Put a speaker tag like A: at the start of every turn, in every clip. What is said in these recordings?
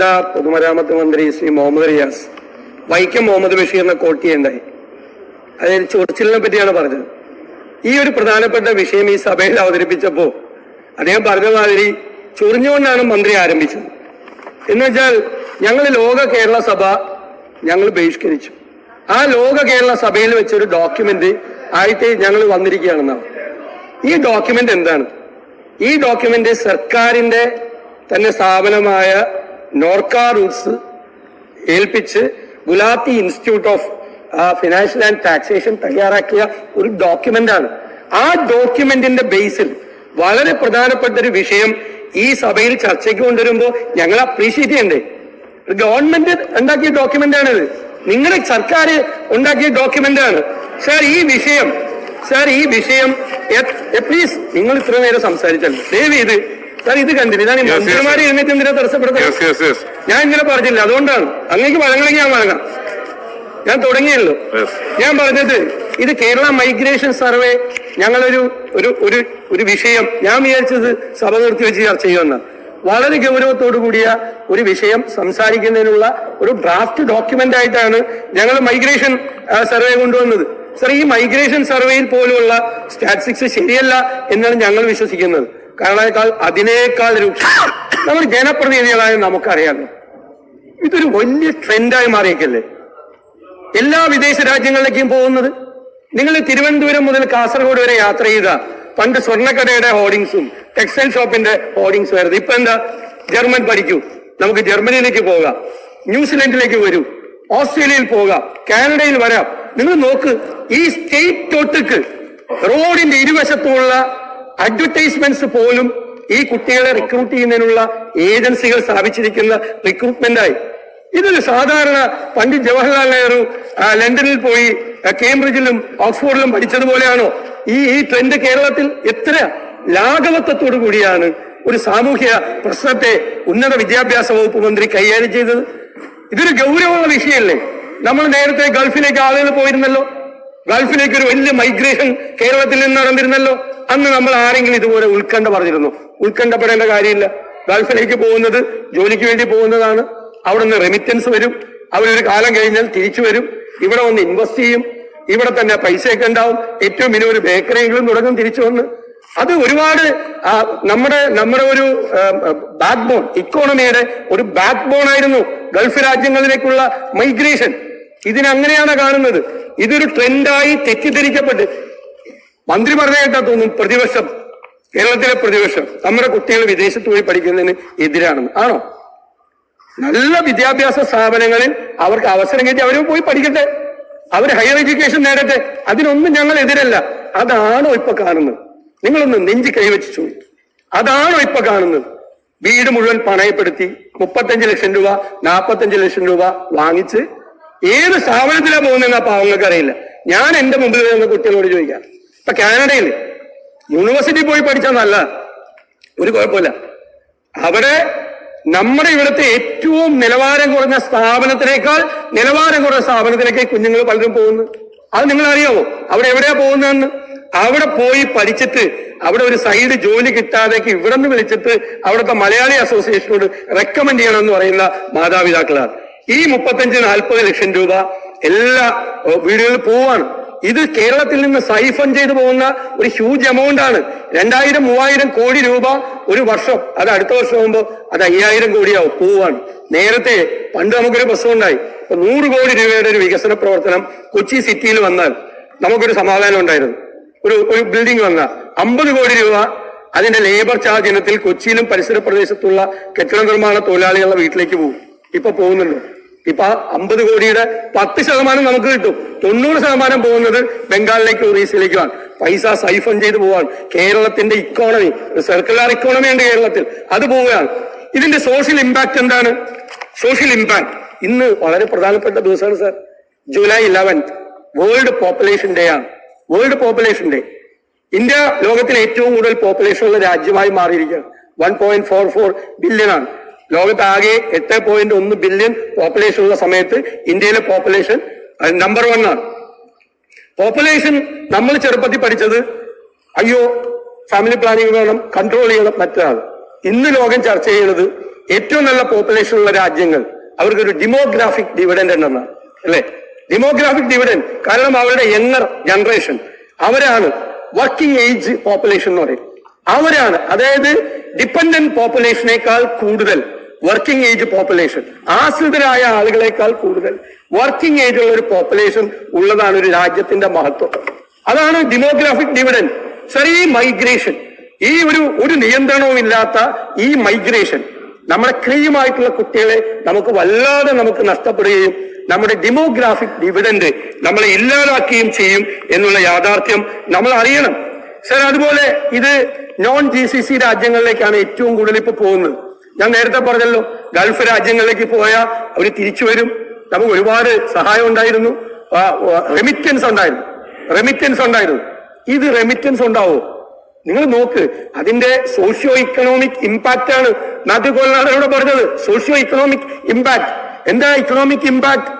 A: ബഹുമാനപ്പെട്ട പൊതുമരാമത്ത് മന്ത്രി ശ്രീ മുഹമ്മദ് റിയാസ്. വൈക്കം മുഹമ്മദ് ബഷീറിനെ കോട്ട് ചെയ്യണ്ടായി അതായത് ചൊറിച്ചിലിനെ പറ്റിയാണ് പറഞ്ഞത്. ഈ ഒരു പ്രധാനപ്പെട്ട വിഷയം ഈ സഭയിൽ അവതരിപ്പിച്ചപ്പോ അദ്ദേഹം പറഞ്ഞ മാതിരി ചൊറിഞ്ഞുകൊണ്ടാണ് മന്ത്രി ആരംഭിച്ചത്. എന്ന് വെച്ചാൽ ഞങ്ങൾ ലോക കേരള സഭ ഞങ്ങൾ ബഹിഷ്കരിച്ചു. ആ ലോക കേരള സഭയിൽ വെച്ചൊരു ഡോക്യുമെന്റ് ആയിട്ട് ഞങ്ങൾ വന്നിരിക്കുകയാണെന്നാണ്. ഈ ഡോക്യുമെന്റ് എന്താണ്? ഈ ഡോക്യുമെന്റ് സർക്കാരിന്റെ തന്നെ സ്ഥാപനമായ നോർക്ക റൂൾസ് ഏൽപ്പിച്ച് Gulati institute of financial and taxation തയ്യാറാക്കിയ ഒരു ഡോക്യുമെന്റ് ആണ് ആ ഡോക്യുമെന്റിന്റെ ബേസിൽ വളരെ പ്രധാനപ്പെട്ട ഒരു വിഷയം ഈ സഭയിൽ ചർച്ചയ്ക്ക് കൊണ്ടുവരുമ്പോൾ ഞങ്ങൾ അപ്രീഷിയേറ്റ് ചെയ്യണ്ടേ? ഗവൺമെന്റ് ഉണ്ടാക്കിയ ഡോക്യുമെന്റ് ആണിത് നിങ്ങളുടെ സർക്കാർ ഉണ്ടാക്കിയ ഡോക്യുമെന്റ് ആണ് സാർ ഈ വിഷയം സാർ ഈ വിഷയം പ്ലീസ് നിങ്ങൾ ഇത്ര നേരം സംസാരിച്ചല്ലോ. ദയവ് ഇത് സാർ ഇത് കണ്ടില്ല. ഇതാണ് മന്ത്രിമാരെ എഴുന്നേറ്റ് എന്തിനാ
B: തടസ്സപ്പെടുത്തുന്നത്?
A: ഞാൻ ഇങ്ങനെ പറഞ്ഞില്ല. അതുകൊണ്ടാണ്. അങ്ങേക്ക് വഴങ്ങണമെങ്കിൽ ഞാൻ വഴങ്ങാം. ഞാൻ തുടങ്ങിയല്ലോ. ഞാൻ പറഞ്ഞത് ഇത് കേരള മൈഗ്രേഷൻ സർവേ ഞങ്ങളൊരു ഒരു ഒരു ഒരു വിഷയം. ഞാൻ വിചാരിച്ചത് സഭ നിർത്തി വെച്ച് ചർച്ച ചെയ്യുമെന്ന്. വളരെ ഗൗരവത്തോടു കൂടിയ ഒരു വിഷയം സംസാരിക്കുന്നതിനുള്ള ഒരു ഡ്രാഫ്റ്റ് ഡോക്യുമെന്റ് ആയിട്ടാണ് ഞങ്ങൾ മൈഗ്രേഷൻ സർവേ കൊണ്ടുവന്നത്. സർ ഈ മൈഗ്രേഷൻ സർവേയിൽ പോലുള്ള സ്റ്റാറ്റിസ്റ്റിക്സ് ശരിയല്ല എന്നാണ് ഞങ്ങൾ വിശ്വസിക്കുന്നത്. കാരണം അതിനേക്കാൾ രൂക്ഷം നമ്മൾ ജനപ്രതിനിധികളായ നമുക്കറിയാമല്ലോ ഇതൊരു വലിയ ട്രെൻഡായി മാറിയേക്കല്ലേ? എല്ലാ വിദേശ രാജ്യങ്ങളിലേക്കും പോകുന്നത്. നിങ്ങൾ തിരുവനന്തപുരം മുതൽ കാസർഗോഡ് വരെ യാത്ര ചെയ്ത പണ്ട് സ്വർണക്കടയുടെ ഹോർഡിങ്സും ടെക്സ്റ്റൈൽ ഷോപ്പിന്റെ ഹോർഡിങ്സും ആയിരുന്നു. ഇപ്പൊ എന്താ? ജർമ്മൻ പഠിക്കൂ. നമുക്ക് ജർമ്മനിയിലേക്ക് പോകാം. ന്യൂസിലൻഡിലേക്ക് വരൂ. ഓസ്ട്രേലിയയിൽ പോകാം. കാനഡയിൽ വരാം. നിങ്ങൾ നോക്ക് ഈ സ്റ്റേറ്റ് തൊട്ടുക്ക് റോഡിന്റെ ഇരുവശത്തുമുള്ള അഡ്വർടൈസ്മെന്റ്സ് പോലും ഈ കുട്ടികളെ റിക്രൂട്ട് ചെയ്യുന്നതിനുള്ള ഏജൻസികൾ സ്ഥാപിച്ചിരിക്കുന്ന റിക്രൂട്ട്മെന്റായി ഇതൊരു സാധാരണ പണ്ഡിറ്റ് ജവഹർലാൽ നെഹ്റു ലണ്ടനിൽ പോയി കേംബ്രിഡ്ജിലും ഓക്സ്ഫോർഡിലും പഠിച്ചതുപോലെയാണോ? ഈ ഈ ട്രെൻഡ് കേരളത്തിൽ എത്ര ലാഘവത്വത്തോടു കൂടിയാണ് ഒരു സാമൂഹ്യ പ്രശ്നത്തെ ഉന്നത വിദ്യാഭ്യാസ വകുപ്പ് മന്ത്രി കൈകാര്യം ചെയ്തത്? ഇതൊരു ഗൗരവമുള്ള വിഷയമല്ലേ? നമ്മൾ നേരത്തെ ഗൾഫിലേക്ക് ആളുകൾ പോയിരുന്നല്ലോ. ഗൾഫിലേക്ക് ഒരു വലിയ മൈഗ്രേഷൻ കേരളത്തിൽ നിന്ന് നടന്നിരുന്നല്ലോ. അന്ന് നമ്മൾ ആരെങ്കിലും ഇതുപോലെ ഉത്കണ്ഠ പറഞ്ഞിരുന്നു. ഉത്കണ്ഠപ്പെടേണ്ട കാര്യമില്ല. ഗൾഫിലേക്ക് പോകുന്നത് ജോലിക്ക് വേണ്ടി പോകുന്നതാണ്. അവിടെ നിന്ന് റെമിറ്റൻസ് വരും. അവരൊരു കാലം കഴിഞ്ഞാൽ തിരിച്ചു വരും. ഇവിടെ വന്ന് ഇൻവെസ്റ്റ് ചെയ്യും. ഇവിടെ തന്നെ പൈസയൊക്കെ ഉണ്ടാവും. ഏറ്റവും മിനിമം ഒരു ബേക്കറിയെങ്കിലും തുടങ്ങും തിരിച്ചു വന്ന്. അത് ഒരുപാട് നമ്മുടെ നമ്മുടെ ഒരു ബാക്ക് ബോൺ ഇക്കോണമിയുടെ ഒരു ബാക്ക് ബോൺ ആയിരുന്നു ഗൾഫ് രാജ്യങ്ങളിലേക്കുള്ള മൈഗ്രേഷൻ ഇതിനങ്ങനെയാണ് കാണുന്നത്. ഇതൊരു ട്രെൻഡായി തെറ്റിദ്ധരിക്കപ്പെട്ട് മന്ത്രി പറഞ്ഞ തോന്നും പ്രതിപക്ഷം കേരളത്തിലെ പ്രതിപക്ഷം നമ്മുടെ കുട്ടികൾ വിദേശത്ത് പോയി പഠിക്കുന്നതിന് എതിരാണെന്ന്. ആണോ? നല്ല വിദ്യാഭ്യാസ സ്ഥാപനങ്ങളിൽ അവർക്ക് അവസരം കിട്ടി അവർ പോയി പഠിക്കട്ടെ. അവർ ഹയർ എഡ്യൂക്കേഷൻ നേടട്ടെ. അതിനൊന്നും ഞങ്ങൾ എതിരല്ല. അതാണോ ഇപ്പൊ കാണുന്നത്? നിങ്ങളൊന്ന് നെഞ്ചി കൈവച്ച് ചോദിച്ചു അതാണോ ഇപ്പൊ കാണുന്നത്? വീട് മുഴുവൻ പണയപ്പെടുത്തി മുപ്പത്തഞ്ച് ലക്ഷം രൂപ നാൽപ്പത്തഞ്ച് ലക്ഷം രൂപ വാങ്ങിച്ച് ഏത് സ്ഥാപനത്തിലാണ് പോകുന്നതെന്ന് ആ പാവങ്ങൾക്ക് അറിയില്ല ഞാൻ എന്റെ മുമ്പിൽ വരുന്ന കുട്ടികളോട് ചോദിക്കാം. ഇപ്പൊ കാനഡയിൽ യൂണിവേഴ്സിറ്റി പോയി പഠിച്ചാൽ നല്ല ഒരു കുഴപ്പമില്ല. അവിടെ നമ്മുടെ ഇവിടുത്തെ ഏറ്റവും നിലവാരം കുറഞ്ഞ സ്ഥാപനത്തിനേക്കാൾ നിലവാരം കുറഞ്ഞ സ്ഥാപനത്തിലേക്ക് കുഞ്ഞുങ്ങൾ പലരും പോകുന്നു. അത് നിങ്ങൾ അറിയാമോ അവിടെ എവിടെയാ പോകുന്നതെന്ന്? അവിടെ പോയി പഠിച്ചിട്ട് അവിടെ ഒരു സൈഡ് ജോലി കിട്ടാതേക്ക് ഇവിടെ നിന്ന് വിളിച്ചിട്ട് അവിടുത്തെ മലയാളി അസോസിയേഷനോട് റെക്കമെൻഡ് ചെയ്യണമെന്ന് പറയുന്ന മാതാപിതാക്കളാണ്. ഈ മുപ്പത്തഞ്ച് നാൽപ്പത് ലക്ഷം രൂപ എല്ലാ വീടുകളിൽ പോവാണ്. ഇത് കേരളത്തിൽ നിന്ന് സൈഫൺ ചെയ്തു പോകുന്ന ഒരു ഹ്യൂജ് എമൗണ്ട് ആണ്. രണ്ടായിരം മൂവായിരം കോടി രൂപ ഒരു വർഷം അത് അടുത്ത വർഷം ആകുമ്പോൾ അത് അയ്യായിരം കോടിയാവും പോവാണ്. നേരത്തെ പണ്ട് നമുക്കൊരു പ്രശ്നമുണ്ടായി. ഇപ്പൊ നൂറ് കോടി രൂപയുടെ ഒരു വികസന പ്രവർത്തനം കൊച്ചി സിറ്റിയിൽ വന്നാൽ നമുക്കൊരു സമാധാനം ഉണ്ടായിരുന്നു. ഒരു ഒരു ബിൽഡിംഗ് വന്ന അമ്പത് കോടി രൂപ അതിന്റെ ലേബർ ചാർജ് ഇനത്തിൽ കൊച്ചിയിലും പരിസര പ്രദേശത്തുള്ള കെട്ടിട നിർമ്മാണ തൊഴിലാളികളുടെ വീട്ടിലേക്ക് പോകും. ഇപ്പൊ പോകുന്നുണ്ട്. ഇപ്പൊ അമ്പത് കോടിയുടെ പത്ത് ശതമാനം നമുക്ക് കിട്ടും. തൊണ്ണൂറ് ശതമാനം പോകുന്നത് ബംഗാളിലേക്കും ഒറീസയിലേക്കുമാണ് പൈസ സൈഫൺ ചെയ്ത് പോവാണ്. കേരളത്തിന്റെ ഇക്കോണമി സർക്കുലർ ഇക്കോണമി ഉണ്ട് കേരളത്തിൽ. അത് പോവുകയാണ്. ഇതിന്റെ സോഷ്യൽ ഇമ്പാക്ട് എന്താണ്? സോഷ്യൽ ഇമ്പാക്ട് ഇന്ന് വളരെ പ്രധാനപ്പെട്ട ദിവസമാണ് sir July eleventh world population day ആണ്. വേൾഡ് പോപ്പുലേഷൻ ഡേ ഇന്ത്യ ലോകത്തിലെ ഏറ്റവും കൂടുതൽ പോപ്പുലേഷൻ ഉള്ള രാജ്യമായി മാറിയിരിക്കുകയാണ്. One point four four billion ആണ്. ലോകത്ത് ആകെ എട്ട് പോയിന്റ് ഒന്ന് ബില്യൺ പോപ്പുലേഷൻ ഉള്ള സമയത്ത് ഇന്ത്യയിലെ പോപ്പുലേഷൻ നമ്പർ വൺ ആണ്. പോപ്പുലേഷൻ നമ്മൾ ചെറുപ്പത്തിൽ പഠിച്ചത് അയ്യോ ഫാമിലി പ്ലാനിങ് വേണം കൺട്രോൾ ചെയ്യണം മറ്റൊരാൾ ഇന്ന് ലോകം ചർച്ച ചെയ്യുന്നത് ഏറ്റവും നല്ല പോപ്പുലേഷൻ ഉള്ള രാജ്യങ്ങൾ അവർക്കൊരു ഡെമോഗ്രാഫിക് ഡിവിഡൻഡ് ഉണ്ടെന്നാണ് അല്ലേ? ഡെമോഗ്രാഫിക് ഡിവിഡൻഡ് കാരണം അവരുടെ യങ്ങർ ജനറേഷൻ അവരാണ് വർക്കിംഗ് ഏജ് പോപ്പുലേഷൻ എന്ന് പറയും. അവരാണ് അതായത് ഡിപ്പെൻഡന്റ് പോപ്പുലേഷനേക്കാൾ കൂടുതൽ. വർക്കിംഗ് ഏജ് പോപ്പുലേഷൻ ആശ്രിതരായ ആളുകളെക്കാൾ കൂടുതൽ വർക്കിംഗ് ഏജ് ഉള്ള ഒരു പോപ്പുലേഷൻ ഉള്ളതാണ് ഒരു രാജ്യത്തിന്റെ മഹത്വം. അതാണ് ഡെമോഗ്രാഫിക് ഡിവിഡൻ സർ ഈ മൈഗ്രേഷൻ ഈ ഒരു ഒരു നിയന്ത്രണവും ഇല്ലാത്ത ഈ മൈഗ്രേഷൻ നമ്മുടെ ക്രിയമായിട്ടുള്ള കുട്ടികളെ നമുക്ക് വല്ലാതെ നമുക്ക് നഷ്ടപ്പെടുകയും നമ്മുടെ ഡെമോഗ്രാഫിക് ഡിവിഡൻഡ് നമ്മളെ ഇല്ലാതാക്കുകയും ചെയ്യും എന്നുള്ള യാഥാർത്ഥ്യം നമ്മൾ അറിയണം. സർ അതുപോലെ ഇത് നോൺ ജി സി സി രാജ്യങ്ങളിലേക്കാണ് ഏറ്റവും കൂടുതൽ ഇപ്പൊ പോകുന്നത്. ഞാൻ നേരത്തെ പറഞ്ഞല്ലോ ഗൾഫ് രാജ്യങ്ങളിലേക്ക് പോയാൽ അവർ തിരിച്ചു വരും. നമുക്ക് ഒരുപാട് സഹായം ഉണ്ടായിരുന്നു. റെമിറ്റൻസ് ഉണ്ടായിരുന്നു. റെമിറ്റൻസ് ഉണ്ടായിരുന്നു. ഇത് റെമിറ്റൻസ് ഉണ്ടാവോ? നിങ്ങൾ നോക്ക് അതിന്റെ സോഷ്യോ ഇക്കണോമിക് ഇമ്പാക്റ്റ് ആണ് നാട്ടിൽ ഇവിടെ പറഞ്ഞത് സോഷ്യോ ഇക്കണോമിക് ഇമ്പാക്ട് എന്താ ഇക്കണോമിക് ഇമ്പാക്ട്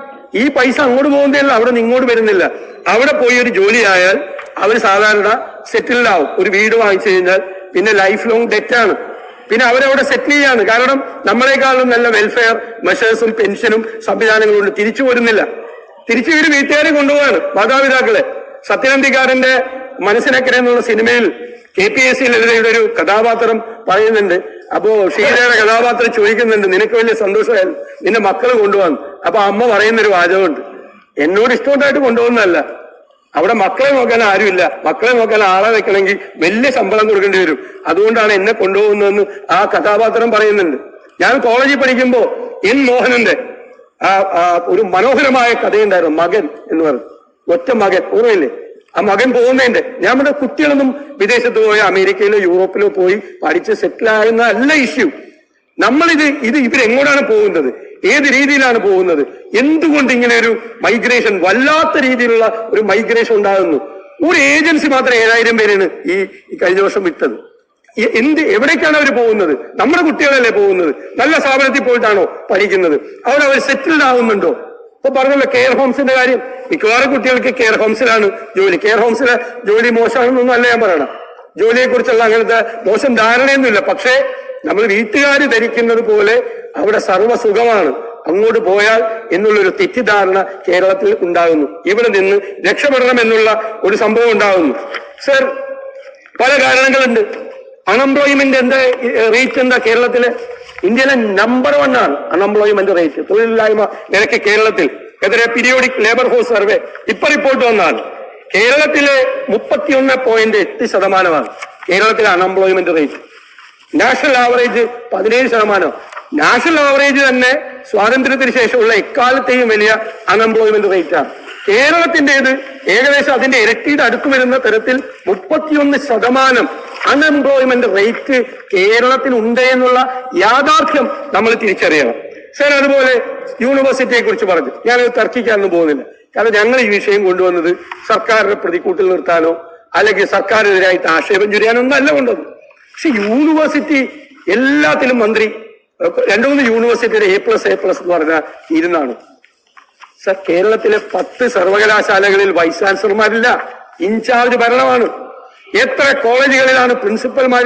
A: ഈ പൈസ അങ്ങോട്ട് പോകുന്നില്ല അവിടെ ഇങ്ങോട്ട് വരുന്നില്ല. അവിടെ പോയി ഒരു ജോലി ആയാൽ അവർ സാധാരണ സെറ്റിൽഡ് ആവും. ഒരു വീട് വാങ്ങിച്ചു കഴിഞ്ഞാൽ പിന്നെ ലൈഫ് ലോങ് ഡെറ്റ് ആണ്. പിന്നെ അവരവിടെ സെറ്റിൽ ചെയ്യാണ്. കാരണം നമ്മളെക്കാളും നല്ല വെൽഫെയർ മെഷേഴ്സും പെൻഷനും സംവിധാനങ്ങളും ഉണ്ട്. തിരിച്ചു വരുന്നില്ല. തിരിച്ചു ഇവർ വീട്ടുകാരെ കൊണ്ടുപോവാണ് മാതാപിതാക്കളെ. സത്യനന്ദിക്കാരന്റെ മനസ്സിനക്കര എന്നുള്ള സിനിമയിൽ കെ പി എസ് സി ലളിതയുടെ ഒരു കഥാപാത്രം പറയുന്നുണ്ട്. അപ്പോ ഷീലയുടെ കഥാപാത്രം ചോദിക്കുന്നുണ്ട് നിനക്ക് വലിയ സന്തോഷമായിരുന്നു നിന്റെ മക്കൾ കൊണ്ടുപോകാൻ അപ്പൊ അമ്മ പറയുന്നൊരു വാചകമുണ്ട്. എന്നോട് ഇഷ്ടമുണ്ടായിട്ട് കൊണ്ടുപോകുന്നതല്ല. അവിടെ മക്കളെ നോക്കാൻ ആരുമില്ല. മക്കളെ നോക്കാൻ ആളെ വെക്കണമെങ്കിൽ വലിയ ശമ്പളം കൊടുക്കേണ്ടി വരും. അതുകൊണ്ടാണ് എന്നെ കൊണ്ടുപോകുന്നതെന്ന് ആ കഥാപാത്രം പറയുന്നുണ്ട്. ഞാൻ കോളേജിൽ പഠിക്കുമ്പോൾ എൻ മോഹനന്റെ ഒരു മനോഹരമായ കഥയുണ്ടായിരുന്നു മകൻ എന്ന് പറഞ്ഞു. ഒറ്റ മകൻ ഓർമ്മയില്ലേ? ആ മകൻ പോകുന്നതിന്റെ നമ്മുടെ കുട്ടികളൊന്നും വിദേശത്ത് പോയി അമേരിക്കയിലോ യൂറോപ്പിലോ പോയി പഠിച്ച് സെറ്റിൽ ആകുന്ന അല്ല ഇഷ്യൂ നമ്മളിത് ഇത് ഇവരെങ്ങോട്ടാണ് പോകുന്നത്? ഏത് രീതിയിലാണ് പോകുന്നത്? എന്തുകൊണ്ട് ഇങ്ങനെ ഒരു മൈഗ്രേഷൻ വല്ലാത്ത രീതിയിലുള്ള ഒരു മൈഗ്രേഷൻ ഉണ്ടാകുന്നു? ഒരു ഏജൻസി മാത്രം ഏഴായിരം പേരാണ് ഈ കഴിഞ്ഞ വർഷം വിട്ടത്. എന്ത് എവിടേക്കാണ് അവർ പോകുന്നത്? നമ്മുടെ കുട്ടികളല്ലേ പോകുന്നത്? നല്ല സ്ഥാപനത്തിൽ പോയിട്ടാണോ പഠിക്കുന്നത്? അവിടെ അവർ സെറ്റിൽഡ് ആവുന്നുണ്ടോ? ഇപ്പൊ പറഞ്ഞല്ലോ കെയർ ഹോംസിന്റെ കാര്യം. മിക്കവാറും കുട്ടികൾക്ക് കെയർ ഹോംസിലാണ് ജോലി. കെയർ ഹോംസിലെ ജോലി മോശമാണെന്നൊന്നും അല്ല ഞാൻ പറയണം ജോലിയെ കുറിച്ചുള്ള അങ്ങനത്തെ മോശം ധാരണയൊന്നുമില്ല. പക്ഷേ നമ്മൾ വീട്ടുകാർ ധരിക്കുന്നത് പോലെ അവിടെ സർവസുഖമാണ് അങ്ങോട്ട് പോയാൽ എന്നുള്ളൊരു തെറ്റിദ്ധാരണ കേരളത്തിൽ ഉണ്ടാകുന്നു. ഇവിടെ നിന്ന് രക്ഷപ്പെടണം എന്നുള്ള ഒരു സംഭവം ഉണ്ടാകുന്നു. സർ പല കാരണങ്ങളുണ്ട്. അൺഎംപ്ലോയ്മെന്റ് എന്താ റേറ്റ് എന്താ കേരളത്തിലെ? ഇന്ത്യയിലെ നമ്പർ വൺ ആണ് അൺഎംപ്ലോയ്മെന്റ് റേറ്റ് തൊഴിലില്ലായ്മ നിരക്ക് കേരളത്തിൽ. എതിരെ പീരിയോഡിക് ലേബർ ഫോഴ്സ് സർവേ ഇപ്പൊ റിപ്പോർട്ട് വന്നാണ് കേരളത്തിലെ മുപ്പത്തിയൊന്ന് പോയിന്റ് എട്ട് ശതമാനമാണ് കേരളത്തിലെ അൺഎംപ്ലോയ്മെന്റ് റേറ്റ് നാഷണൽ ആവറേജ് പതിനേഴ് ശതമാനം. നാഷണൽ ആവറേജ് തന്നെ സ്വാതന്ത്ര്യത്തിന് ശേഷമുള്ള എക്കാലത്തെയും വലിയ അൺഎംപ്ലോയ്മെന്റ് റേറ്റ് ആണ്. കേരളത്തിന്റേത് ഏകദേശം അതിന്റെ ഇരട്ടിയുടെ അടുക്ക് വരുന്ന തരത്തിൽ മുപ്പത്തിയൊന്ന് ശതമാനം അൺഎംപ്ലോയ്മെന്റ് റേറ്റ് കേരളത്തിൽ ഉണ്ട് എന്നുള്ള യാഥാർത്ഥ്യം നമ്മൾ തിരിച്ചറിയണം. സർ അതുപോലെ യൂണിവേഴ്സിറ്റിയെ കുറിച്ച് പറഞ്ഞു. ഞാനത് തർക്കിക്കാനൊന്നും പോകുന്നില്ല. കാരണം ഞങ്ങൾ ഈ വിഷയം കൊണ്ടുവന്നത് സർക്കാരിനെ പ്രതിക്കൂട്ടിൽ നിർത്താനോ അല്ലെങ്കിൽ സർക്കാരിനെതിരായിട്ട് ആക്ഷേപം ചുരിയാനോ ഒന്നല്ല അല്ല കൊണ്ടുവന്നത്. പക്ഷെ യൂണിവേഴ്സിറ്റി എല്ലാത്തിലും മന്ത്രി രണ്ടു മൂന്ന് യൂണിവേഴ്സിറ്റിയുടെ എ പ്ലസ് എ പ്ലസ് എന്ന് പറഞ്ഞ ഇരുന്നാണ്. സർ കേരളത്തിലെ പത്ത് സർവകലാശാലകളിൽ വൈസ് ചാൻസലർമാരില്ല ഇൻചാർജ് ഭരണമാണ്. എത്ര കോളേജുകളിലാണ് പ്രിൻസിപ്പൽമാർ